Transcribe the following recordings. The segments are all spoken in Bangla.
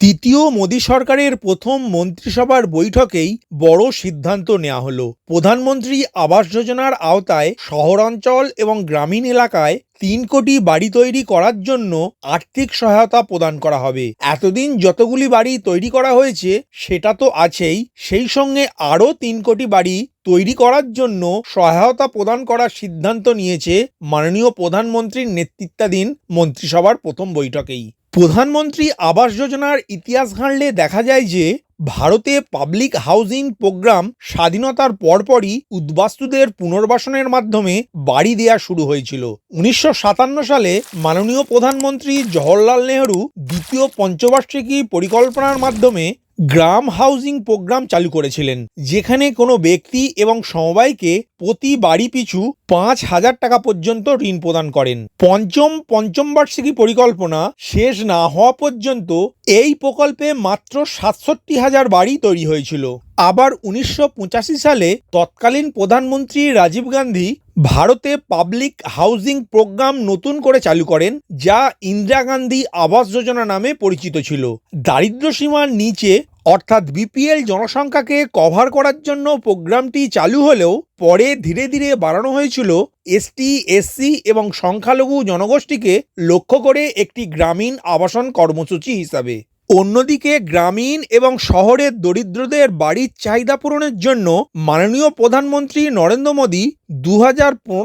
তৃতীয় মোদী সরকারের প্রথম মন্ত্রিসভার বৈঠকেই বড় সিদ্ধান্ত নেওয়া হলো। প্রধানমন্ত্রী আবাস যোজনার আওতায় শহরাঞ্চল এবং গ্রামীণ এলাকায় তিন কোটি বাড়ি তৈরি করার জন্য আর্থিক সহায়তা প্রদান করা হবে। এতদিন যতগুলি বাড়ি তৈরি করা হয়েছে, সেটা তো আছেই। সেই সঙ্গে আরও তিন কোটি বাড়ি তৈরি করার জন্য সহায়তা প্রদান করার সিদ্ধান্ত নিয়েছে মাননীয় প্রধানমন্ত্রীর নেতৃত্বাধীন মন্ত্রিসভার প্রথম বৈঠকেই। প্রধানমন্ত্রী আবাস যোজনার ইতিহাস ঘাঁটলে দেখা যায় যে, ভারতে পাবলিক হাউজিং প্রোগ্রাম স্বাধীনতার পরপরই উদ্বাস্তুদের পুনর্বাসনের মাধ্যমে বাড়ি দেয়া শুরু হয়েছিল। উনিশশো সাতান্ন সালে মাননীয় প্রধানমন্ত্রী জওহরলাল নেহরু দ্বিতীয় পঞ্চবার্ষিকী পরিকল্পনার মাধ্যমে গ্রাম হাউজিং প্রোগ্রাম চালু করেছিলেন, যেখানে কোনো ব্যক্তি এবং সমবায়কে প্রতি বাড়ি পিছু পাঁচ হাজার টাকা পর্যন্ত ঋণ প্রদান করেন। পঞ্চম পঞ্চম বার্ষিকী পরিকল্পনা শেষ না হওয়া পর্যন্ত এই প্রকল্পে মাত্র সাতষট্টি হাজার বাড়ি তৈরি হয়েছিল। আবার উনিশশো পঁচাশি সালে তৎকালীন প্রধানমন্ত্রী রাজীব গান্ধী ভারতে পাবলিক হাউজিং প্রোগ্রাম নতুন করে চালু করেন, যা ইন্দিরা গান্ধী আবাস যোজনা নামে পরিচিত ছিল। দারিদ্র সীমার নিচে অর্থাৎ বিপিএল জনসংখ্যাকে কভার করার জন্য প্রোগ্রামটি চালু হলেও পরে ধীরে ধীরে বাড়ানো হয়েছিল এসটি, এসসি এবং সংখ্যালঘু জনগোষ্ঠীকে লক্ষ্য করে একটি গ্রামীণ আবাসন কর্মসূচি হিসাবে। অন্যদিকে গ্রামীণ এবং শহরের দরিদ্রদের বাড়ির চাহিদা পূরণের জন্য মাননীয় প্রধানমন্ত্রী নরেন্দ্র মোদী দু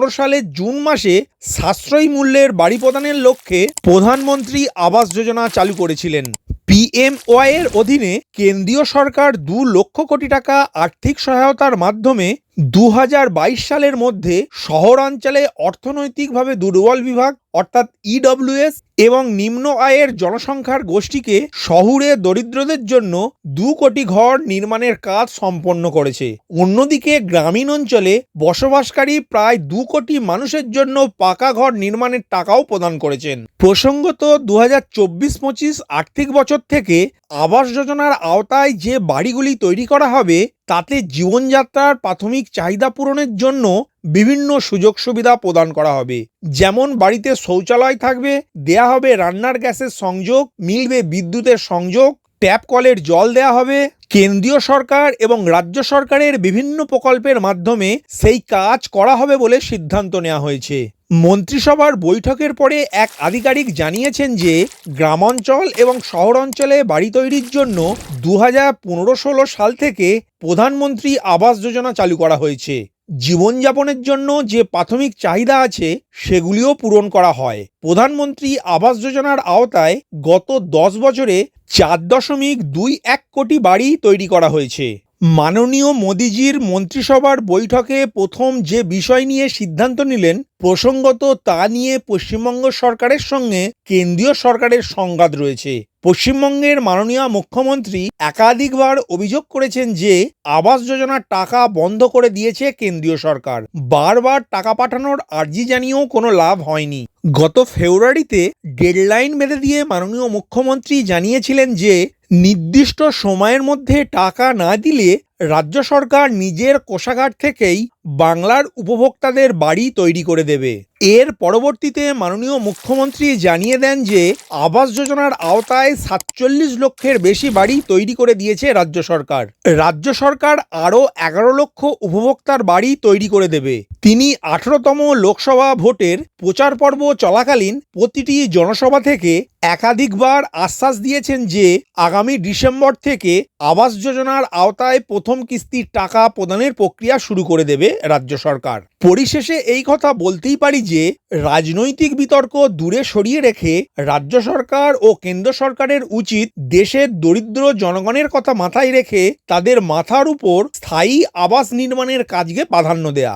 সালের জুন মাসে সাশ্রয়ী মূল্যের বাড়ি প্রদানের লক্ষ্যে প্রধানমন্ত্রী আবাস যোজনা চালু করেছিলেন। পিএমওয়াই এর অধীনে কেন্দ্রীয় সরকার দু লক্ষ কোটি টাকা আর্থিক সহায়তার মাধ্যমে দু হাজার বাইশ সালের মধ্যে শহরাঞ্চলে অর্থনৈতিকভাবে দুর্বল বিভাগ, অর্থাৎ ইডব্লিউএস এবং নিম্ন আয়ের জনসংখ্যার গোষ্ঠীকে শহুরে দরিদ্রদের জন্য দু কোটি ঘর নির্মাণের কাজ সম্পন্ন করেছে। অন্যদিকে গ্রামীণ অঞ্চলে বসবাসকারী প্রায় দু কোটি মানুষের জন্য পাকা ঘর নির্মাণের টাকাও প্রদান করেছেন। প্রসঙ্গত দু হাজার চব্বিশ পঁচিশ আর্থিক বছর থেকে আবাস যোজনার আওতায় যে বাড়িগুলি তৈরি করা হবে, তাতে জীবনযাত্রার প্রাথমিক চাহিদা পূরণের জন্য বিভিন্ন সুযোগ সুবিধা প্রদান করা হবে। যেমন বাড়িতে শৌচালয় থাকবে, দেয়া হবে রান্নার গ্যাসের সংযোগ, মিলবে বিদ্যুতের সংযোগ, ট্যাপ কলের জল দেয়া হবে, কেন্দ্রীয় সরকার এবং রাজ্য সরকারের বিভিন্ন প্রকল্পের মাধ্যমে সেই কাজ করা হবে বলে সিদ্ধান্ত নেওয়া হয়েছে। মন্ত্রিসভার বৈঠকের পরে এক আধিকারিক জানিয়েছেন যে গ্রামাঞ্চল এবং শহর অঞ্চলে বাড়ি তৈরির জন্য দু হাজার পনেরো ষোলো সাল থেকে প্রধানমন্ত্রী আবাস যোজনা চালু করা হয়েছে। জীবনযাপনের জন্য যে প্রাথমিক চাহিদা আছে, সেগুলিও পূরণ করা হয়। প্রধানমন্ত্রী আবাস যোজনার আওতায় গত দশ বছরে চার দশমিক দুই এক কোটি বাড়ি তৈরি করা হয়েছে। মাননীয় মোদিজির মন্ত্রিসভার বৈঠকে প্রথম যে বিষয় নিয়ে সিদ্ধান্ত নিলেন, প্রসঙ্গত তা নিয়ে পশ্চিমবঙ্গ সরকারের সঙ্গে কেন্দ্রীয় সরকারের সংঘাত রয়েছে। পশ্চিমবঙ্গের মাননীয় মুখ্যমন্ত্রী একাধিকবার অভিযোগ করেছেন যে আবাস যোজনার টাকা বন্ধ করে দিয়েছে কেন্দ্রীয় সরকার। বারবার টাকা পাঠানোর আর্জি জানিয়েও কোনো লাভ হয়নি। গত ফেব্রুয়ারিতে ডেডলাইন বেঁধে দিয়ে মাননীয় মুখ্যমন্ত্রী জানিয়েছিলেন যে নির্দিষ্ট সময়ের মধ্যে টাকা না দিলে রাজ্য সরকার নিজের কোষাগার থেকেই বাংলার উপভোক্তাদের বাড়ি তৈরি করে দেবে। এর পরবর্তীতে মাননীয় মুখ্যমন্ত্রী জানিয়ে দেন যে, আবাস যোজনার আওতায় সাতচল্লিশ লক্ষের বেশি বাড়ি তৈরি করে দিয়েছে রাজ্য সরকার। রাজ্য সরকার আরও এগারো লক্ষ উপভোক্তার বাড়ি তৈরি করে দেবে। তিনি আঠারোতম লোকসভা ভোটের প্রচার পর্ব চলাকালীন প্রতিটি জনসভা থেকে একাধিকবার আশ্বাস দিয়েছেন যে আগামী ডিসেম্বর থেকে আবাস যোজনার আওতায় প্রথম কিস্তির টাকা প্রদানের প্রক্রিয়া শুরু করে দেবে রাজ্য সরকার। পরিশেষে এই কথা বলতেই পারি যে রাজনৈতিক বিতর্ক দূরে সরিয়ে রেখে রাজ্য সরকার ও কেন্দ্র সরকারের উচিত দেশের দরিদ্র জনগণের কথা মাথায় রেখে তাদের মাথার উপর স্থায়ী আবাস নির্মাণের কাজকে প্রাধান্য দেয়া।